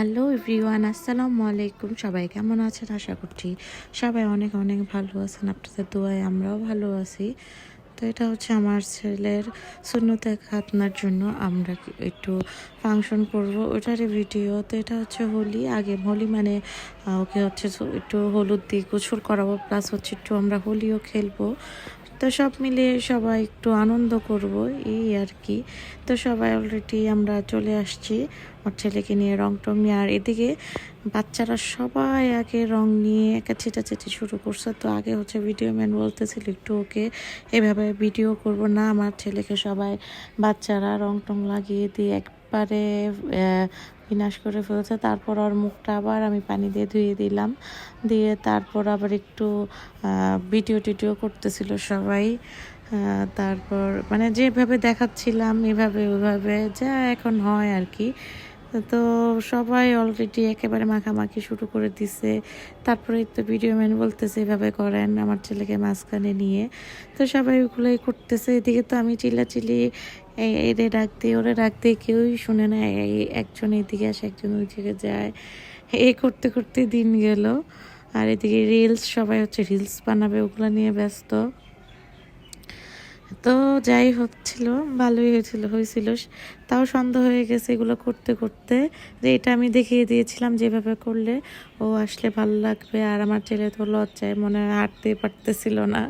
Hello everyone আসসালামু আলাইকুম সবাই কেমন আছেন? আশা করছি সবাই অনেক অনেক ভালো আছেন। আপনাদের দোয়ায় আমরাও ভালো আছি। তো এটা হচ্ছে আমার ছেলের শূন্যতে খাতনার জন্য আমরা একটু ফাংশন করব ওটারই ভিডিও তো এটা হচ্ছে হোলি। আগে হোলি মানে ওকে হচ্ছে একটু হলুদ দিয়ে গোসল করাবো প্লাস হচ্ছে একটু আমরা হোলিও খেলব। তো সব মিলিয়ে সবাই একটু আনন্দ করব, এই আর কি। তো সবাই অলরেডি আমরা চলে আসছি আমার ছেলেকে নিয়ে রং টং নিয়ে। আর এদিকে বাচ্চারা সবাই আগে রং নিয়ে একা ছেটাছেটি শুরু করছে। তো আগে হচ্ছে ভিডিও ম্যান বলতেছিল একটু ওকে, এভাবে ভিডিও করব না, আমার ছেলেকে সবাই বাচ্চারা রং টং লাগিয়ে দিয়ে একবারে বিনাশ করে ফেলছে। তারপর ওর মুখটা আবার আমি পানি দিয়ে ধুয়ে দিলাম। দিয়ে তারপর আবার একটু ভিডিও টিডিও করতেছিল সবাই। তারপর মানে যেভাবে দেখাচ্ছিলাম, এভাবে ওইভাবে যা এখন হয় আর কি। তো সবাই অলরেডি একেবারে মাখামাখি শুরু করে দিছে। তারপরে তো ভিডিও ম্যান বলতেছে, এভাবে করেন, আমার ছেলেকে মাঝখানে নিয়ে। তো সবাই ওগুলোই করতেছে। এদিকে তো আমি চিল্লাচিল্লি এই এরে ডাকতে ওরা ডাকতে কেউই শুনে না। এই একজন এদিকে আসে, একজন ওই দিকে যায়। এ করতে করতে দিন গেল। আর এদিকে রিলস সবাই হচ্ছে রিলস বানাবে, ওগুলো নিয়ে ব্যস্ত। তো যাই হচ্ছিল ভালোই হয়েছিল হয়েছিল। তাও সন্দেহ হয়ে গেছে এগুলো করতে করতে। যে এটা আমি দেখিয়ে দিয়েছিলাম যেভাবে করলে ও আসলে ভালো লাগবে। আর আমার ছেলে তো লজ্জায় মনে হয় হাঁটতে পারতেছিল না।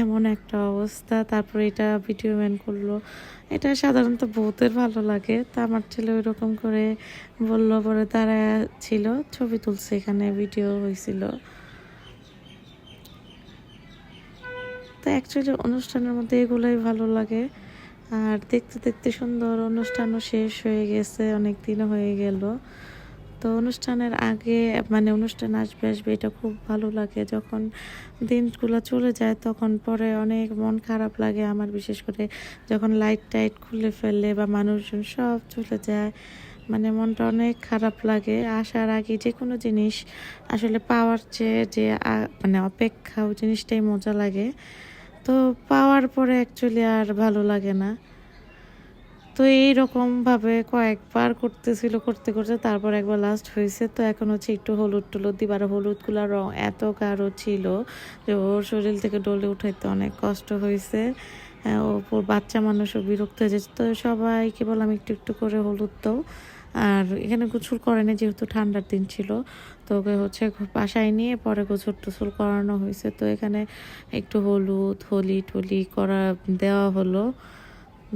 এমন একটা অবস্থা। তারপরে এটা ভিডিও ম্যান করল। এটা সাধারণত বহুতের ভালো লাগে। তা আমার ছেলে ওই রকম করে বলল, পরে তারা ছিল, ছবি তুলছে এখানে, ভিডিও হয়েছিল। তো অ্যাকচুয়ালি অনুষ্ঠানের মধ্যে এগুলোই ভালো লাগে। আর দেখতে দেখতে সুন্দর অনুষ্ঠানও শেষ হয়ে গেছে, অনেক দিনও হয়ে গেল। তো অনুষ্ঠানের আগে মানে অনুষ্ঠান আসবে আসবে এটা খুব ভালো লাগে। যখন দিনগুলো চলে যায়, তখন পরে অনেক মন খারাপ লাগে আমার, বিশেষ করে যখন লাইট টাইট খুলে ফেলে বা মানুষজন সব চলে যায়। মানে মনটা অনেক খারাপ লাগে। আসার আগে যে কোনো জিনিস আসলে পাওয়ার চেয়ে যে মানে অপেক্ষা ওই জিনিসটাই মজা লাগে। তো পাওয়ার পরে অ্যাকচুয়ালি আর ভালো লাগে না। তো এইরকম ভাবে কয়েকবার করতেছিল করতে করতে তারপর একবার লাস্ট হয়েছে। তো এখন হচ্ছে একটু হলুদ টলুদ দিবার হলুদগুলার রং এত গাঢ় ছিল যে ওর শরীর থেকে ডলে উঠাইতে অনেক কষ্ট হয়েছে। হ্যাঁ, ওপর বাচ্চা মানুষও বিরক্ত হয়ে যাচ্ছে। তো সবাইকে বললাম একটু একটু করে হলুদ দাও। আর এখানে গোসল করেনি যেহেতু ঠান্ডার দিন ছিল। তো ওকে হচ্ছে বাসায় নিয়ে পরে গোসল টোসল করানো হয়েছে। তো এখানে একটু হলুদ, হোলি টলি করা দেওয়া হলো।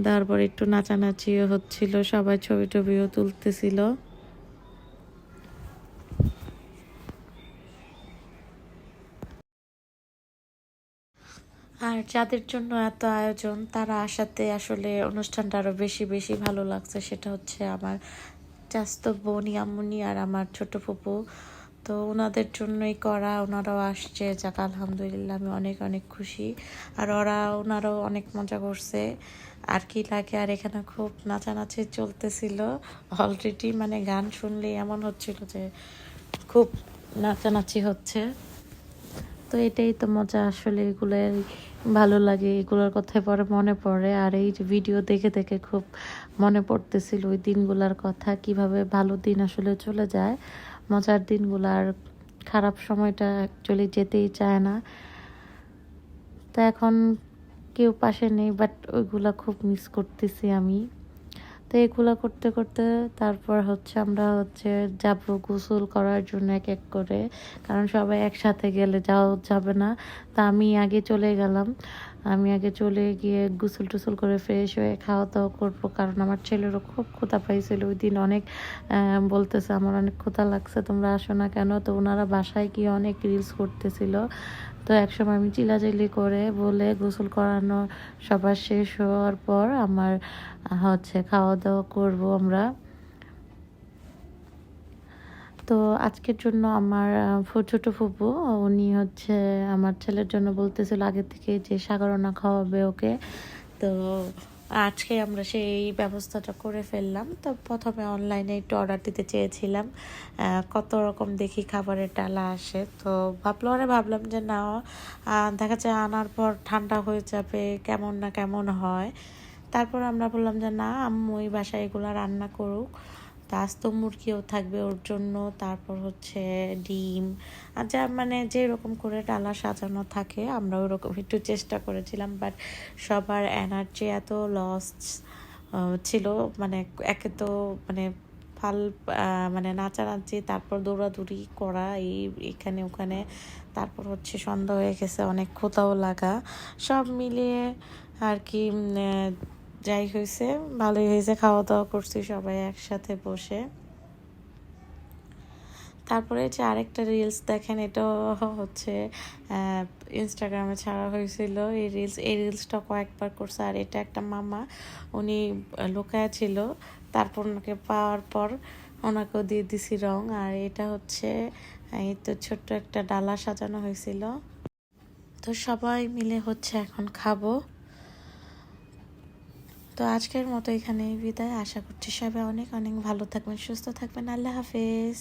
তারপর একটু নাচানাচিও হচ্ছিল, সবাই ছবি টবিও তুলতেছিল। আর যাদের জন্য এত আয়োজন, তারা আসাতে আসলে অনুষ্ঠানটা আরও বেশি বেশি ভালো লাগছে, সেটা হচ্ছে আমার চাস্তো বোন ইয়ামুনি আর আমার ছোট ফুপু। তো ওনাদের জন্যই করা, ওনারাও আসছে। যাক, আলহামদুলিল্লাহ, আমি অনেক অনেক খুশি। আর ওরা, ওনারাও অনেক মজা করছে। আর কি লাগে, আর এখানে খুব নাচানাচি চলতেছিল। অলরেডি মানে গান শুনলেই এমন হচ্ছিল যে খুব নাচানাচি হচ্ছে। তো এটাই তো মজা, আসলে এগুলোই ভালো লাগে, এগুলোর কথাই পরে মনে পড়ে। আর এই ভিডিও দেখে দেখে খুব মনে পড়তেছিল ওই দিনগুলার কথা, কীভাবে ভালো দিন আসলে চলে যায়। মজার দিনগুলো আর খারাপ সময়টা অ্যাকচুয়ালি যেতেই চায় না। তা এখন কেউ পাশে নেই বাট ওইগুলা খুব মিস করতেছি আমি। তো এগুলো করতে করতে তারপর হচ্ছে আমরা হচ্ছে যাব গোসল করার জন্য এক এক করে। কারণ সবাই একসাথে গেলে যাওয়া যাবে না। তা আমি আগে চলে গেলাম। আমি আগে চলে গিয়ে গোসল টুসল করে ফ্রেশ হয়ে খাওয়া দাওয়া করব। কারণ আমার ছেলেরও খুব ক্ষুধা পাইছিল। ওই দিন অনেক বলতেছে, আমার অনেক ক্ষুধা লাগছে, তোমরা আসো না কেন? তো ওনারা বাসায় গিয়ে অনেক রিলস করতেছিল। তো একসময় আমি চিলাচিলি করে বলে গোসল করানো সবার শেষ হওয়ার পর আমার, হচ্ছে খাওয়া দাওয়া করব আমরা। তো আজকের জন্য আমার ছোট ফুপু, উনি হচ্ছে আমার ছেলের জন্য বলতেছিল আগে থেকে যে সাগরনা খাওয়াবে ওকে। তো আজকে আমরা সেই ব্যবস্থাটা করে ফেললাম। তো প্রথমে অনলাইনে একটু অর্ডার দিতে চেয়েছিলাম কত রকম দেখি খাবারের ডালা আসে। তো ভাবলো, আরে ভাবলাম যে না দেখা যায় আনার পর ঠান্ডা হয়ে যাবে, কেমন না কেমন হয়। তারপর আমরা বললাম যে না, আম্মু ওই বাসায় এগুলো রান্না করুক। আস্ত মুরগিও থাকবে ওর জন্য। তারপর হচ্ছে ডিম। আর যা মানে যেরকম করে ডালা সাজানো থাকে, আমরা ওরকম একটু চেষ্টা করেছিলাম বাট সবার এনার্জি এত লস ছিল। মানে একে তো মানে ফাল মানে নাচানাচি, তারপর দৌড়াদৌড়ি করা, এই এখানে ওখানে। তারপর হচ্ছে সন্ধ্যা হয়ে গেছে, অনেক ক্ষুতাও লাগা। সব মিলিয়ে আর কি যাই হয়েছে ভালোই হয়েছে খাওয়া দাওয়া করছি সবাই একসাথে বসে। তারপরে যে আরেকটা রিলস দেখেন, এটাও হচ্ছে ইনস্টাগ্রামে ছাড়া হয়েছিল। এই রিলস এই রিলসটা কয়েকবার করছে, আর এটা একটা মামা, উনি লোকায়া ছিল। তারপর ওনাকে পাওয়ার পর ওনাকেও দিয়ে দিছি রং, আর এটা হচ্ছে, এই তো ছোট্ট একটা ডালা সাজানো হয়েছিল। তো সবাই মিলে হচ্ছে এখন খাব। তো আজকের মতো এখানে বিদায়। আশা করছি সবাই অনেক অনেক ভালো থাকবেন, সুস্থ থাকবেন। আল্লাহ হাফেজ।